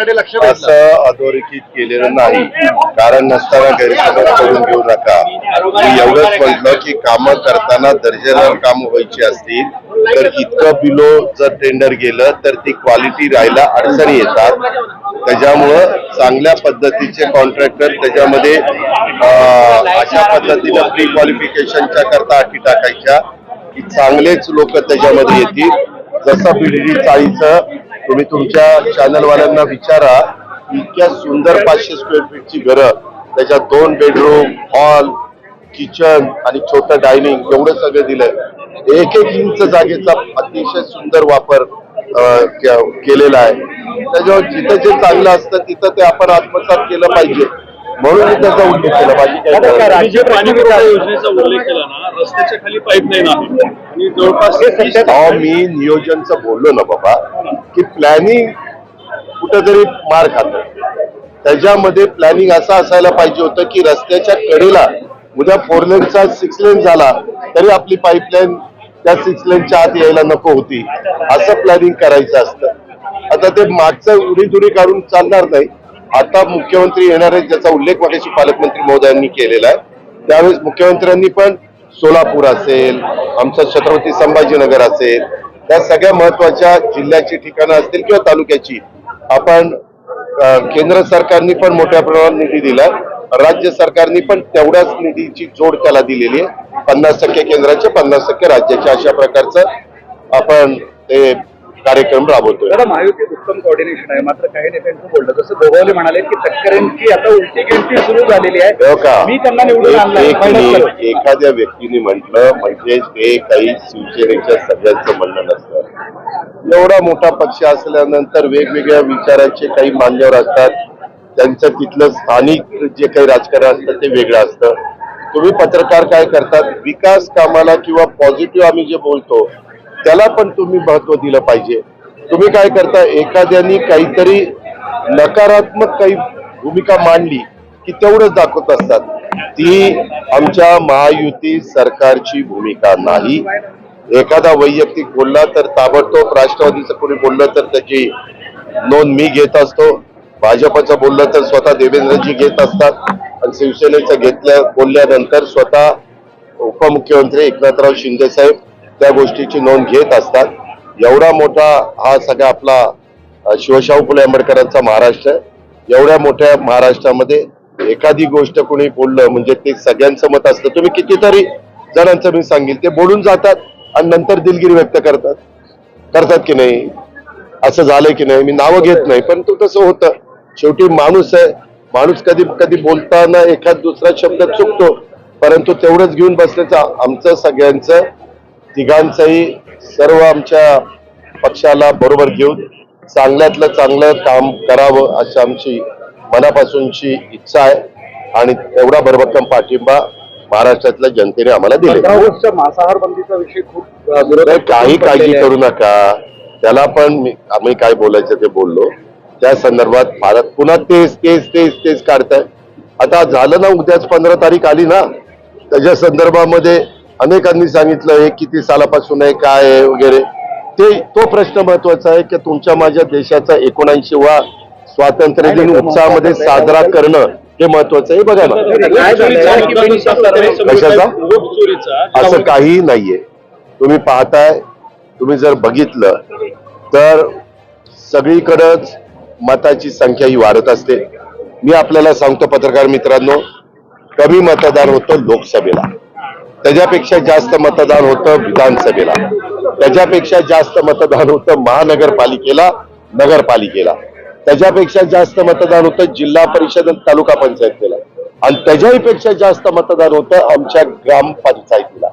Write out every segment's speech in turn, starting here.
त्याकडे लक्ष असं अधोरेखित केलेलं नाही. कारण नसताना गैरसमज करून घेऊ नका. मी एवढंच म्हटलं की कामं करताना दर्जेदार कामं व्हायची असतील तर इतकं बिलो जर टेंडर गेलं तर ती क्वालिटी राहायला अडचणी येतात. त्याच्यामुळं चांगल्या पद्धतीचे कॉन्ट्रॅक्टर त्याच्यामध्ये अशा पद्धतीनं प्री क्वालिफिकेशनच्या करता अटी टाकायच्या की चांगलेच लोक त्याच्यामध्ये येतील. जसं पिढी चाळीचं तुम्ही तुमच्या चॅनलवाल्यांना विचारा इतक्या सुंदर पाचशे स्क्वेअर फीटची घरं त्याच्यात दोन बेडरूम हॉल किचन आणि छोटं डायनिंग एवढं सगळं दिलंय. एक एक इंच जागेचा अतिशय सुंदर वापर केलेला आहे. त्याच्यावर जिथं जे चांगलं असतं तिथं ते आपण आत्मसात केलं पाहिजे. म्हणून मी त्याचा उल्लेख केला. पाहिजे जे पाणी पुरवठा योजनेचा उल्लेख केला ना रस्त्याच्या खाली पाईपलाईन आहे आणि जवळपास मी नियोजनचं बोललो ना बाबा की प्लॅनिंग कुठंतरी मार खात. त्याच्यामध्ये प्लॅनिंग असं असायला पाहिजे होतं की रस्त्याच्या कडेला उद्या फोर लेनचा सिक्स लेन झाला तरी आपली पाईपलाईन त्या सिक्स लेनच्या आत यायला नको होती. असं प्लॅनिंग करायचं असतं. आता ते मागचं उडीदुरी काढून चालणार नाही. आता मुख्यमंत्री येणार आहेत ज्याचा उल्लेख मागाशी पालकमंत्री महोदयांनी केलेला आहे. त्यावेळेस मुख्यमंत्र्यांनी पण सोलापूर असेल आमचा छत्रपती संभाजीनगर असेल त्या सगळ्या महत्त्वाच्या जिल्ह्याची ठिकाणं असतील किंवा तालुक्याची आपण केंद्र सरकारने पण मोठ्या प्रमाणात निधी दिला. राज्य सरकारने पण तेवढ्याच निधीची जोड त्याला दिलेली आहे. पन्नास टक्के केंद्राचे पन्नास टक्के राज्याचे अशा प्रकारचं आपण ते कार्यक्रम राबवतोय. दादा महायुतीत उत्तम कॉर्डिनेशन आहे. मात्र काही नेत्यांचं बोललं. जसं गोगावले म्हणाले की तटकरेंची आता उलटी गिनती सुरू झालेली आहे. हो का? मी त्यांना निवडून एक- आणलं एक एखाद्या व्यक्तीने म्हटलं म्हणजे ते काही शिवसेनेच्या सगळ्यांचं म्हणणं नसतं. एवढा मोठा पक्ष असल्यानंतर वेगवेगळ्या विचाराचे काही मान्यवर असतात. त्यांचं तिथलं स्थानिक जे काही राजकारण असतं ते वेगळं असतं. तुम्ही पत्रकार काय करतात? विकास कामाला किंवा पॉझिटिव्ह आम्ही जे बोलतो त्याला पण तुम्ही महत्त्व दिलं पाहिजे. तुम्ही काय करता एखाद्यानी काहीतरी नकारात्मक काही भूमिका मांडली की तेवढंच दाखवत असतात. ती आमच्या महायुती सरकारची भूमिका नाही. एखादा वैयक्तिक बोलला तर ताबडतोब राष्ट्रवादीचं कोणी बोललं तर त्याची नोंद मी घेत असतो. भाजपचं बोललं तर स्वतः देवेंद्रजी घेत असतात. आणि शिवसेनेचं घेतल्या बोलल्यानंतर स्वतः उपमुख्यमंत्री एकनाथराव शिंदे साहेब त्या गोष्टीची नोंद घेत असतात. एवढा मोठा हा सगळा आपला शिवशाहू फुले आंबेडकरांचा महाराष्ट्र आहे. एवढ्या मोठ्या महाराष्ट्रामध्ये एखादी गोष्ट कोणी बोललं म्हणजे ते सगळ्यांचं मत असतं. तुम्ही कितीतरी जणांचं मी सांगेल ते बोलून जातात आणि नंतर दिलगिरी व्यक्त करतात. करतात की नाही? असं झालंय की नाही? मी नावं घेत नाही पण तो तसं होतं. शेवटी माणूस आहे. माणूस कधी कधी बोलताना एखाद दुसरा शब्द चुकतो. परंतु तेवढंच घेऊन बसण्याचं आमचं सगळ्यांचं तिघांचंही सर्व आमच्या पक्षाला बरोबर घेऊन चांगल्यातलं चांगलं काम करावं अशी आमची मनापासूनची इच्छा आहे. आणि एवढा भरभक्कम पाठिंबा महाराष्ट्रातल्या जनतेने आम्हाला दिले मांसाहार बंदीचा विषय खूप काही काळजी. करू नका. त्याला पण मी- आम्ही काय बोलायचं ते बोललो. त्या संदर्भात भारत पुन्हा तेच तेच तेच तेच काढताय. आता झालं ना उद्याच पंधरा तारीख आली ना त्याच्या संदर्भामध्ये अनेकांनी सांगितलं हे किती सालापासून आहे काय आहे वगैरे. ते तो प्रश्न महत्त्वाचा आहे की तुमच्या माझ्या देशाचा एकोणऐंशी वा स्वातंत्र्य दिन उत्साहामध्ये साजरा करणं हे महत्वाचं आहे. हे बघा ना. कशाचा? असं काहीही नाहीये. तुम्ही पाहताय तुम्ही जर बघितलं तर सगळीकडंच मताची संख्या ही वाढत असते. मी आपल्याला सांगतो पत्रकार मित्रांनो कमी मतदान होतं लोकसभेला. त्याच्यापेक्षा जास्त मतदान होतं विधानसभेला. त्याच्यापेक्षा जास्त मतदान होतं महानगरपालिकेला नगरपालिकेला. त्याच्यापेक्षा जास्त मतदान होतं जिल्हा परिषद आणि तालुका पंचायतीला. आणि त्याच्याही पेक्षा जास्त मतदान होतं आमच्या ग्रामपंचायतीला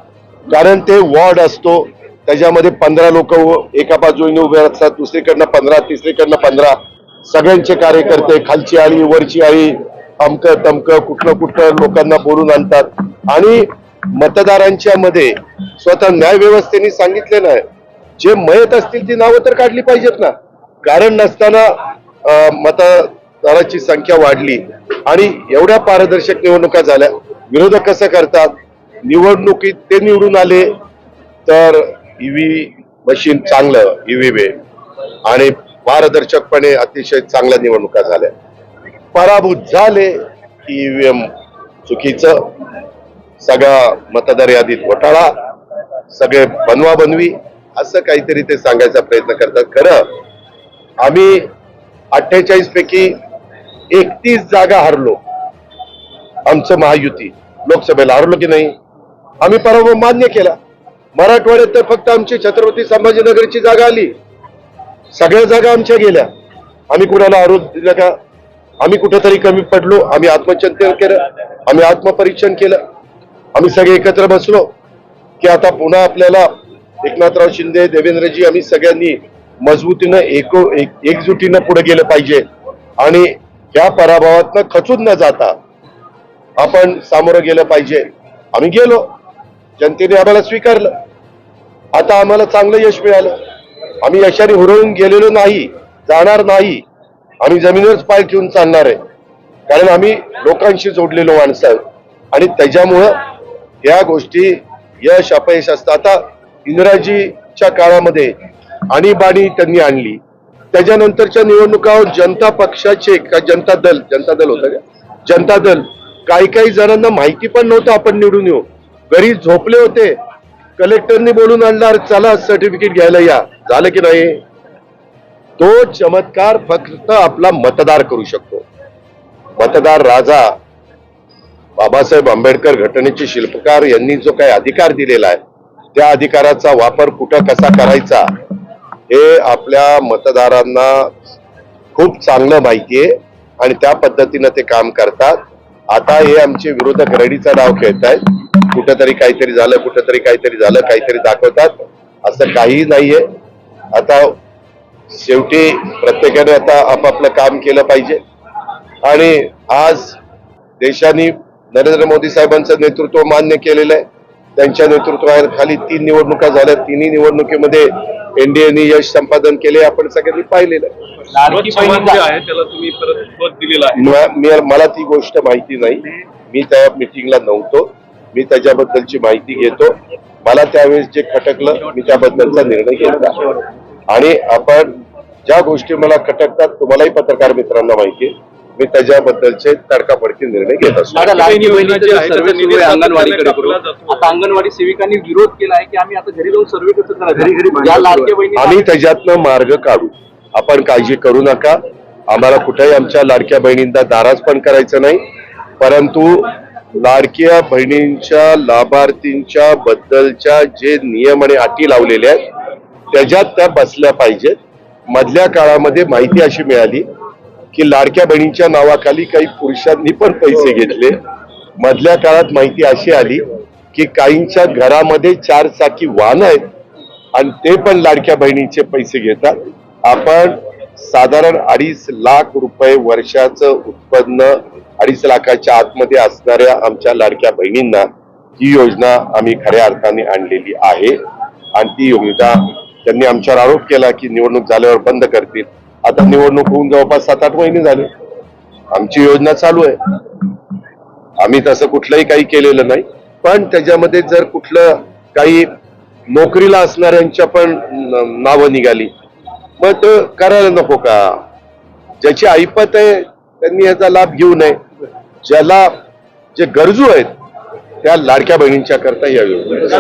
कारण ते वॉर्ड असतो त्याच्यामध्ये पंधरा लोक एका बाजूने उभे असतात दुसरीकडनं पंधरा तिसरीकडनं पंधरा. सगळ्यांचे कार्यकर्ते खालची आळी वरची आळी अमकं तमकं कुठलं कुठलं लोकांना बोलून आणतात. आणि मतदारांच्या मध्ये स्वतः न्याय व्यवस्थेने सांगितले नाही. जे मयत असतील ती नावं तर काढली पाहिजेत ना. कारण नसताना मतदाराची संख्या वाढली आणि एवढ्या पारदर्शक निवडणुका झाल्या. विरोधक कसं करतात? निवडणुकीत ते निवडून आले तर ईव्ही मशीन चांगलं ईव्हीएम आणि पारदर्शकपणे अतिशय चांगल्या निवडणुका झाल्या. पराभूत झाले ईव्हीएम चुकीचं. सगळा मतदार यादीत घोटाळा सगळे बनवा बनवी असं काहीतरी ते सांगायचा प्रयत्न करतात. खरं आम्ही अठ्ठेचाळीस पैकी एकतीस जागा हरलो. आमचं महायुती लोकसभेला हरलो की नाही? आम्ही पराभव मान्य केला. मराठवाड्यात तर फक्त आमची छत्रपती संभाजीनगरची जागा आली. सगळ्या जागा आमच्या गेल्या. आम्ही कुणाला आरोप दिला का? आम्ही कुठेतरी कमी पडलो. आम्ही आत्मचिंतन केलं. आम्ही आत्मपरीक्षण केलं. आम्ही सगळे एकत्र बसलो की आता पुन्हा आपल्याला एकनाथराव शिंदे देवेंद्रजी आम्ही सगळ्यांनी मजबूतीनं एको एक एकजुटीनं पुढे गेलं पाहिजे. आणि या पराभवातनं खचून न जाता आपण सामोरं गेलं पाहिजे. आम्ही गेलो. जनतेने आम्हाला स्वीकारलं. आता आम्हाला चांगलं यश मिळालं. आम्ही यशाने हुरळून गेलेलो नाही जाणार नाही. आम्ही जमिनीवरच पाय ठेवून चालणार आहे. कारण आम्ही लोकांशी जोडलेलो माणसं आहोत. आणि त्याच्यामुळं या गोष्टी यश अपयश असतं. आता इंग्रजीच्या काळामध्ये आणीबाणी त्यांनी आणली. त्याच्यानंतरच्या निवडणुकावर जनता पक्षाचे का जनता दल जनता दल होतं का? जनता दल. काही काही जणांना माहिती पण नव्हतं आपण निवडून येऊ. घरी झोपले होते. कलेक्टरनी बोलून आणणार चला सर्टिफिकेट घ्यायला या. झालं की नाही? तो चमत्कार फक्त आपला मतदार करू शकतो. मतदार राजा. बाबासाहेब आंबेडकर घटनेचे शिल्पकार यांनी जो काही अधिकार दिलेला आहे त्या अधिकाराचा वापर कुठं कसा करायचा हे आपल्या मतदारांना खूप चांगलं माहिती आहे आणि त्या पद्धतीनं ते काम करतात. आता हे आमचे विरोधक रडीचा डाव खेळत आहेत. कुठंतरी काहीतरी झालं कुठंतरी काहीतरी झालं काहीतरी दाखवतात. असं काहीही नाहीये. आता शेवटी प्रत्येकाने आता आपापलं काम केलं पाहिजे. आणि आज देशाने नरेंद्र मोदी साहेबांचं नेतृत्व मान्य केलेलं आहे. त्यांच्या नेतृत्वाखाली तीन निवडणुका झाल्या. तिन्ही निवडणुकीमध्ये एनडीएने यश संपादन केले. आपण सगळ्यांनी पाहिलेलं आहे. लाडकी बहीण जे आहे त्याला तुम्ही परत पद दिलेलं आहे. म- मी- मला ती गोष्ट माहिती नाही. मी त्या मिटिंगला नव्हतो. मी त्याच्याबद्दलची माहिती घेतो. मला त्यावेळेस जे खटकलं मी त्याबद्दलचा निर्णय घेतला. आणि आपण ज्या गोष्टी मला खटकतात तुम्हालाही पत्रकार मित्रांना माहिती आहे. मी त्याच्याबद्दलचे तडकाफडकी निर्णय घेत असतो. आता अंगणवाडी सेविकांनी विरोध केला आहे की आम्ही आता घरी जाऊन सर्वे. बहिणी आम्ही त्याच्यातनं मार्ग काढू. आपण काळजी करू नका. आम्हाला कुठेही आमच्या लाडक्या बहिणींना नाराज पण करायचं नाही. परंतु लाडक्या बहिणींच्या लाभार्थींच्या बद्दलच्या जे नियम आणि अटी लावलेल्या आहेत त्याच्यात त्या बसल्या पाहिजेत. मधल्या काळामध्ये माहिती अशी मिळाली की लाडक्या बहिणीच्या नावाखाली काही पुरुषांनी पण पैसे घेतले. मधल्या काळात माहिती अशी आली की काहींच्या घरामध्ये चार चाकी वाहन आहेत आणि ते पण लाडक्या बहिणीचे पैसे घेतात. आपण साधारण अडीच लाख रुपये वर्षाचं उत्पन्न अडीच लाखाच्या आतमध्ये असणाऱ्या आमच्या लाडक्या बहिणींना ही योजना आम्ही खऱ्या अर्थाने आणलेली आहे. आणि ती योजना त्यांनी आमच्यावर आरोप केला की निवडणूक झाल्यावर बंद करतील. आता निवडणूक होऊन जवळपास सात आठ महिने झाले. आमची योजना चालू आहे. आम्ही तसं कुठलंही काही केलेलं नाही. पण त्याच्यामध्ये जर कुठलं काही नोकरीला असणाऱ्यांच्या पण नावं निघाली मग तो करायला नको का? ज्याची ऐपत आहे त्यांनी याचा लाभ घेऊ नये. ज्याला जे गरजू आहेत त्या लाडक्या बहिणींच्या करता या योजना